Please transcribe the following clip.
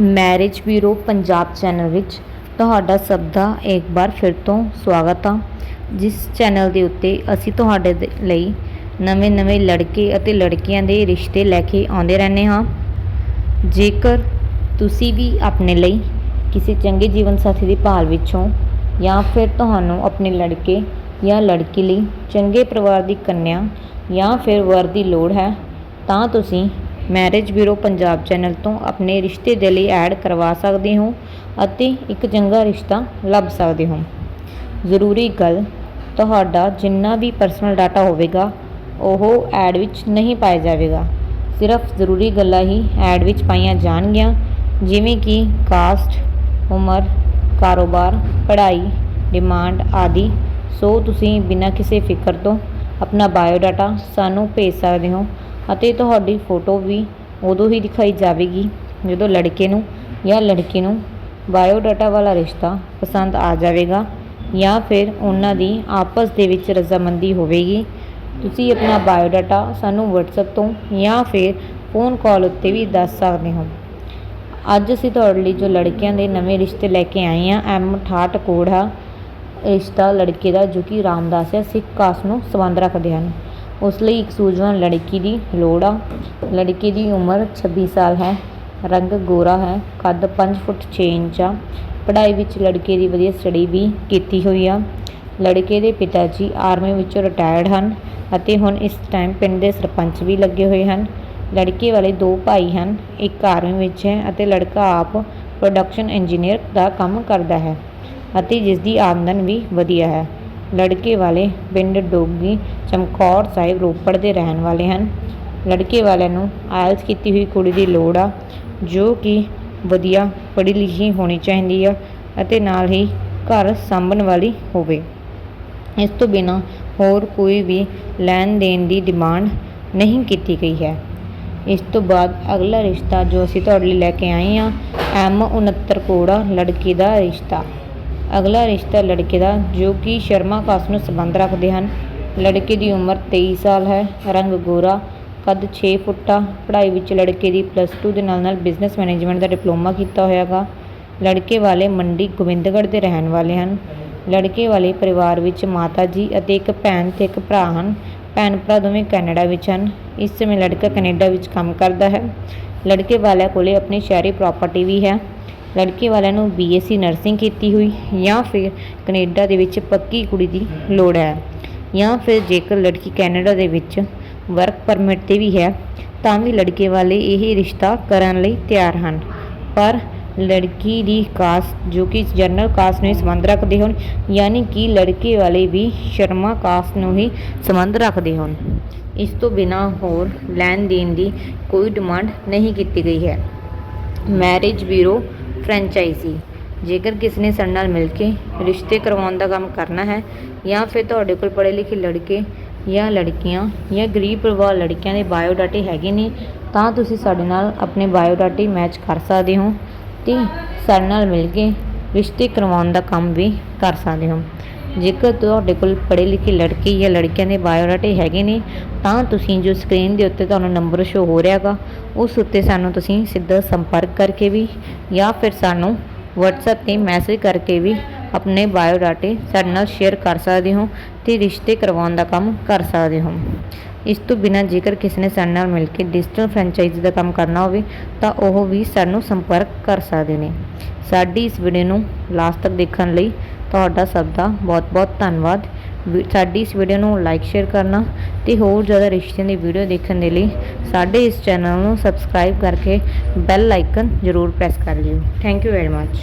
Marriage bureau Punjab channel ਵਿੱਚ ਤੁਹਾਡਾ ਸਭ ਦਾ ਇੱਕ ਵਾਰ ਫਿਰ ਤੋਂ ਸਵਾਗਤ ਆ। ਜਿਸ ਚੈਨਲ ਦੇ ਉੱਤੇ ਅਸੀਂ ਤੁਹਾਡੇ ਦੇ ਲਈ ਨਵੇਂ-ਨਵੇਂ ਲੜਕੇ ਅਤੇ ਲੜਕੀਆਂ ਦੇ ਰਿਸ਼ਤੇ ਲੈ ਕੇ ਆਉਂਦੇ ਰਹਿੰਦੇ ਹਾਂ। ਜੇਕਰ ਤੁਸੀਂ ਵੀ ਆਪਣੇ ਲਈ ਕਿਸੇ ਚੰਗੇ ਜੀਵਨ ਸਾਥੀ ਦੀ ਭਾਲ ਵਿੱਚੋਂ ਜਾਂ ਫਿਰ ਤੁਹਾਨੂੰ ਆਪਣੇ ਲੜਕੇ ਜਾਂ ਲੜਕੀ ਲਈ ਚੰਗੇ ਪਰਿਵਾਰ ਦੀ ਕੰਨਿਆ ਜਾਂ ਫਿਰ ਵਰ ਦੀ ਲੋੜ ਹੈ, ਤਾਂ ਤੁਸੀਂ ਮੈਰਿਜ ਬਿਊਰੋ ਪੰਜਾਬ ਚੈਨਲ ਤੋਂ ਆਪਣੇ ਰਿਸ਼ਤੇ ਦੇ ਲਈ ਐਡ ਕਰਵਾ ਸਕਦੇ ਹੋ ਅਤੇ ਇੱਕ ਚੰਗਾ ਰਿਸ਼ਤਾ ਲੱਭ ਸਕਦੇ ਹੋ। ਜ਼ਰੂਰੀ ਗੱਲ, ਤੁਹਾਡਾ ਜਿੰਨਾ ਵੀ ਪਰਸਨਲ ਡਾਟਾ ਹੋਵੇਗਾ, ਉਹ ਐਡ ਵਿੱਚ ਨਹੀਂ ਪਾਇਆ ਜਾਵੇਗਾ। ਸਿਰਫ ਜ਼ਰੂਰੀ ਗੱਲਾਂ ਹੀ ਐਡ ਵਿੱਚ ਪਾਈਆਂ ਜਾਣਗੀਆਂ, ਜਿਵੇਂ ਕਿ ਕਾਸਟ ਉਮਰ, ਕਾਰੋਬਾਰ, ਪੜ੍ਹਾਈ ਡਿਮਾਂਡ ਆਦਿ। ਸੋ ਤੁਸੀਂ ਬਿਨਾਂ ਕਿਸੇ ਫਿਕਰ ਤੋਂ ਆਪਣਾ ਬਾਇਓ ਡਾਟਾ ਸਾਨੂੰ ਭੇਜ ਸਕਦੇ ਹੋ। ਅਤੇ ਤੁਹਾਡੀ ਫੋਟੋ ਵੀ ਉਦੋਂ ਹੀ ਦਿਖਾਈ ਜਾਵੇਗੀ, ਜਦੋਂ ਲੜਕੇ ਨੂੰ ਜਾਂ ਲੜਕੀ ਨੂੰ ਬਾਇਓਡਾਟਾ ਵਾਲਾ ਰਿਸ਼ਤਾ ਪਸੰਦ ਆ ਜਾਵੇਗਾ ਜਾਂ ਫਿਰ ਉਹਨਾਂ ਦੀ ਆਪਸ ਦੇ ਵਿੱਚ ਰਜ਼ਾਮੰਦੀ ਹੋਵੇਗੀ। ਤੁਸੀਂ ਆਪਣਾ ਬਾਇਓਡਾਟਾ ਸਾਨੂੰ WhatsApp ਤੋਂ ਜਾਂ ਫਿਰ ਫੋਨ ਕਾਲ ਉੱਤੇ ਵੀ ਦੱਸ ਸਕਦੇ ਹੋ। ਅੱਜ ਅਸੀਂ ਤੁਹਾਡੇ ਲਈ ਜੋ ਲੜਕਿਆਂ ਦੇ ਨਵੇਂ ਰਿਸ਼ਤੇ ਲੈ ਕੇ ਆਏ ਹਾਂ, ਐਮ 68 ਕੋਡ ਰਿਸ਼ਤਾ ਲੜਕੇ ਦਾ ਜੋ ਕਿ ਰਾਮਦਾਸ ਹੈ, ਸਿੱਖ ਕਾਸ ਨੂੰ ਸੰਬੰਧ ਰੱਖਦੇ ਹਨ। ਉਸ ਲਈ ਇੱਕ ਸੂਝਵਾਨ ਲੜਕੀ ਦੀ ਲੋੜ ਆ। ਲੜਕੀ ਦੀ ਉਮਰ 26 ਸਾਲ ਹੈ, ਰੰਗ ਗੋਰਾ ਹੈ, ਕੱਦ 5 ਫੁੱਟ 6 ਇੰਚ ਆ। ਪੜ੍ਹਾਈ ਵਿੱਚ ਲੜਕੇ ਦੀ ਵਧੀਆ ਸਟੱਡੀ ਵੀ ਕੀਤੀ ਹੋਈ ਆ। ਲੜਕੇ ਦੇ ਪਿਤਾ ਜੀ ਆਰਮੀ ਵਿੱਚੋਂ ਰਿਟਾਇਰਡ ਹਨ ਅਤੇ ਹੁਣ ਇਸ ਟਾਈਮ ਪਿੰਡ ਦੇ ਸਰਪੰਚ ਵੀ ਲੱਗੇ ਹੋਏ ਹਨ। ਲੜਕੇ ਵਾਲੇ ਦੋ ਭਾਈ ਹਨ, ਇੱਕ ਆਰਮੀ ਵਿੱਚ ਹੈ ਅਤੇ ਲੜਕਾ ਆਪ ਪ੍ਰੋਡਕਸ਼ਨ ਇੰਜੀਨੀਅਰ ਦਾ ਕੰਮ ਕਰਦਾ ਹੈ ਅਤੇ ਜਿਸ ਦੀ ਆਮਦਨ ਵੀ ਵਧੀਆ ਹੈ। ਲੜਕੇ ਵਾਲੇ ਪਿੰਡ ਡੋਗੀ ਚਮਕੌਰ ਸਾਹਿਬ ਰੋਪੜ ਦੇ ਰਹਿਣ ਵਾਲੇ ਹਨ। ਲੜਕੇ ਵਾਲਿਆਂ ਨੂੰ ਆਇਲਸ ਕੀਤੀ ਹੋਈ ਕੁੜੀ ਦੀ ਲੋੜ ਆ, ਜੋ ਕਿ ਵਧੀਆ ਪੜ੍ਹੀ ਲਿਖੀ ਹੋਣੀ ਚਾਹੀਦੀ ਆ ਅਤੇ ਨਾਲ ਹੀ ਘਰ ਸਾਂਭਣ ਵਾਲੀ ਹੋਵੇ। ਇਸ ਤੋਂ ਬਿਨਾ ਹੋਰ ਕੋਈ ਵੀ ਲੈਣ ਦੇਣ ਦੀ ਡਿਮਾਂਡ ਨਹੀਂ ਕੀਤੀ ਗਈ ਹੈ। ਇਸ ਤੋਂ ਬਾਅਦ ਅਗਲਾ ਰਿਸ਼ਤਾ ਜੋ ਅਸੀਂ ਤੁਹਾਡੇ ਲਈ ਲੈ ਕੇ ਆਏ ਹਾਂ, ਐਮ 69 ਕੋੜਾ ਲੜਕੀ ਦਾ ਰਿਸ਼ਤਾ। ਅਗਲਾ ਰਿਸ਼ਤਾ ਲੜਕੇ ਦਾ, ਜੋ ਕਿ ਸ਼ਰਮਾ ਕਾਸਟ ਨੂੰ ਸੰਬੰਧ ਰੱਖਦੇ ਹਨ। ਲੜਕੇ ਦੀ ਉਮਰ 23 ਸਾਲ ਹੈ, ਰੰਗ ਗੋਰਾ, ਕੱਦ 6 ਫੁੱਟਾ, ਪੜ੍ਹਾਈ ਵਿੱਚ ਲੜਕੇ ਦੀ ਪਲੱਸ 2 ਦੇ ਨਾਲ ਨਾਲ ਬਿਜ਼ਨਸ ਮੈਨੇਜਮੈਂਟ ਦਾ ਡਿਪਲੋਮਾ ਕੀਤਾ ਹੋਇਆਗਾ। ਲੜਕੇ ਵਾਲੇ ਮੰਡੀ ਗੋਬਿੰਦਗੜ੍ਹ ਦੇ ਰਹਿਣ ਵਾਲੇ ਹਨ। ਲੜਕੇ ਵਾਲੇ ਪਰਿਵਾਰ ਵਿੱਚ ਮਾਤਾ ਜੀ ਅਤੇ ਇੱਕ ਭੈਣ ਤੇ ਇੱਕ ਭਰਾ ਹਨ। ਭੈਣ ਭਰਾ ਦੋਵੇਂ ਕੈਨੇਡਾ ਵਿੱਚ ਹਨ। ਇਸ ਸਮੇਂ ਲੜਕਾ ਕੈਨੇਡਾ ਵਿੱਚ ਕੰਮ ਕਰਦਾ ਹੈ। ਲੜਕੇ ਵਾਲਿਆਂ ਕੋਲੇ ਆਪਣੀ ਸ਼ਹਿਰੀ ਪ੍ਰਾਪਰਟੀ ਵੀ ਹੈ। ਲੜਕੇ ਵਾਲਿਆਂ ਨੂੰ ਬੀਐਸਸੀ ਨਰਸਿੰਗ ਕੀਤੀ ਹੋਈ ਜਾਂ ਫਿਰ ਕੈਨੇਡਾ ਦੇ ਵਿੱਚ ਪੱਕੀ ਕੁੜੀ ਦੀ ਲੋੜ ਹੈ ਜਾਂ ਫਿਰ ਜੇਕਰ ਲੜਕੀ ਕੈਨੇਡਾ ਦੇ ਵਿੱਚ ਵਰਕ ਪਰਮਿਟ ਤੇ ਵੀ ਹੈ, ਤਾਂ ਵੀ ਲੜਕੇ ਵਾਲੇ ਇਹ ਰਿਸ਼ਤਾ ਕਰਨ ਲਈ ਤਿਆਰ ਹਨ। ਪਰ ਲੜਕੀ ਦੀ ਕਾਸਟ ਜੋ ਕਿ ਜਨਰਲ ਕਾਸਟ ਨੂੰ ਹੀ ਸੰਬੰਧ ਰੱਖਦੇ ਹੋਣ, ਯਾਨੀ ਕਿ ਲੜਕੇ ਵਾਲੇ ਵੀ ਸ਼ਰਮਾ ਕਾਸਟ ਨੂੰ ਹੀ ਸੰਬੰਧ ਰੱਖਦੇ ਹੋਣ। ਇਸ ਤੋਂ ਬਿਨਾ ਹੋਰ ਲੈਣ ਦੇਣ ਦੀ ਕੋਈ ਡਿਮਾਂਡ ਨਹੀਂ ਕੀਤੀ ਗਈ ਹੈ। ਮੈਰਿਜ ਬਿਊਰੋ ਫਰੈਂਚਾਈਜ਼ੀ ਜੇਕਰ ਕਿਸ ਨੇ ਸਾਡੇ ਨਾਲ ਮਿਲ ਕੇ ਰਿਸ਼ਤੇ ਕਰਵਾਉਣ ਦਾ ਕੰਮ ਕਰਨਾ ਹੈ, ਜਾਂ ਫਿਰ ਤੁਹਾਡੇ ਕੋਲ ਪੜ੍ਹੇ ਲਿਖੇ ਲੜਕੇ ਜਾਂ ਲੜਕੀਆਂ ਜਾਂ ਗਰੀਬ ਪਰਿਵਾਰ ਲੜਕਿਆਂ ਦੇ ਬਾਇਓ ਡਾਟੇ ਹੈਗੇ ਨੇ, ਤਾਂ ਤੁਸੀਂ ਸਾਡੇ ਨਾਲ ਆਪਣੇ ਬਾਇਓਡਾਟੇ ਮੈਚ ਕਰ ਸਕਦੇ ਹੋ ਤੇ ਸਾਡੇ ਨਾਲ ਮਿਲ ਕੇ ਰਿਸ਼ਤੇ ਕਰਵਾਉਣ ਦਾ ਕੰਮ ਵੀ ਕਰ ਸਕਦੇ ਹੋ। ਜੇਕਰ ਤੁਹਾਡੇ ਕੋਲ ਪੜ੍ਹੇ ਲਿਖੇ ਲੜਕੇ ਜਾਂ ਲੜਕੀਆਂ ਦੇ ਬਾਇਓਡਾਟੇ ਹੈਗੇ ਨੇ, ਤਾਂ ਤੁਸੀਂ ਜੋ ਸਕਰੀਨ ਦੇ ਉੱਤੇ ਤੁਹਾਨੂੰ ਨੰਬਰ ਸ਼ੋ ਹੋ ਰਿਹਾਗਾ ਉਸ ਉੱਤੇ ਸਾਨੂੰ ਤੁਸੀਂ ਸਿੱਧਾ ਸੰਪਰਕ ਕਰਕੇ ਵੀ ਜਾਂ ਫਿਰ ਸਾਨੂੰ WhatsApp ਤੇ ਮੈਸੇਜ ਕਰਕੇ ਵੀ ਆਪਣੇ ਬਾਇਓਡਾਟੇ ਸਾਡੇ ਨਾਲ ਸ਼ੇਅਰ ਕਰ ਸਕਦੇ ਹੋ ਤੇ ਰਿਸ਼ਤੇ ਕਰਵਾਉਣ ਦਾ ਕੰਮ ਕਰ ਸਕਦੇ ਹੋ। ਇਸ ਤੋਂ ਬਿਨਾਂ ਜੇਕਰ ਕਿਸੇ ਨੇ ਸਾਡੇ ਨਾਲ ਮਿਲ ਕੇ ਡਿਜੀਟਲ ਫਰੈਂਚਾਈਜ਼ੀ ਦਾ ਕੰਮ ਕਰਨਾ ਹੋਵੇ ਤਾਂ ਉਹ ਵੀ ਸਾਨੂੰ ਸੰਪਰਕ ਕਰ ਸਕਦੇ ਨੇ। ਸਾਡੀ ਇਸ ਵੀਡੀਓ ਨੂੰ ਲਾਸਟ ਤੱਕ ਦੇਖਣ ਲਈ ਤੁਹਾਡਾ ਸਭ ਦਾ ਬਹੁਤ-ਬਹੁਤ ਧੰਨਵਾਦ। ਸਾਡੀ ਇਸ ਵੀਡੀਓ ਨੂੰ ਲਾਈਕ ਸ਼ੇਅਰ ਕਰਨਾ ਤੇ ਹੋਰ ਜ਼ਿਆਦਾ ਰਿਸ਼ਤਿਆਂ ਦੀ ਵੀਡੀਓ ਦੇਖਣ ਦੇ ਲਈ ਸਾਡੇ ਇਸ ਚੈਨਲ ਨੂੰ ਸਬਸਕ੍ਰਾਈਬ ਕਰਕੇ ਬੈਲ ਆਈਕਨ ਜ਼ਰੂਰ ਪ੍ਰੈਸ ਕਰ ਲਿਓ। Thank you very much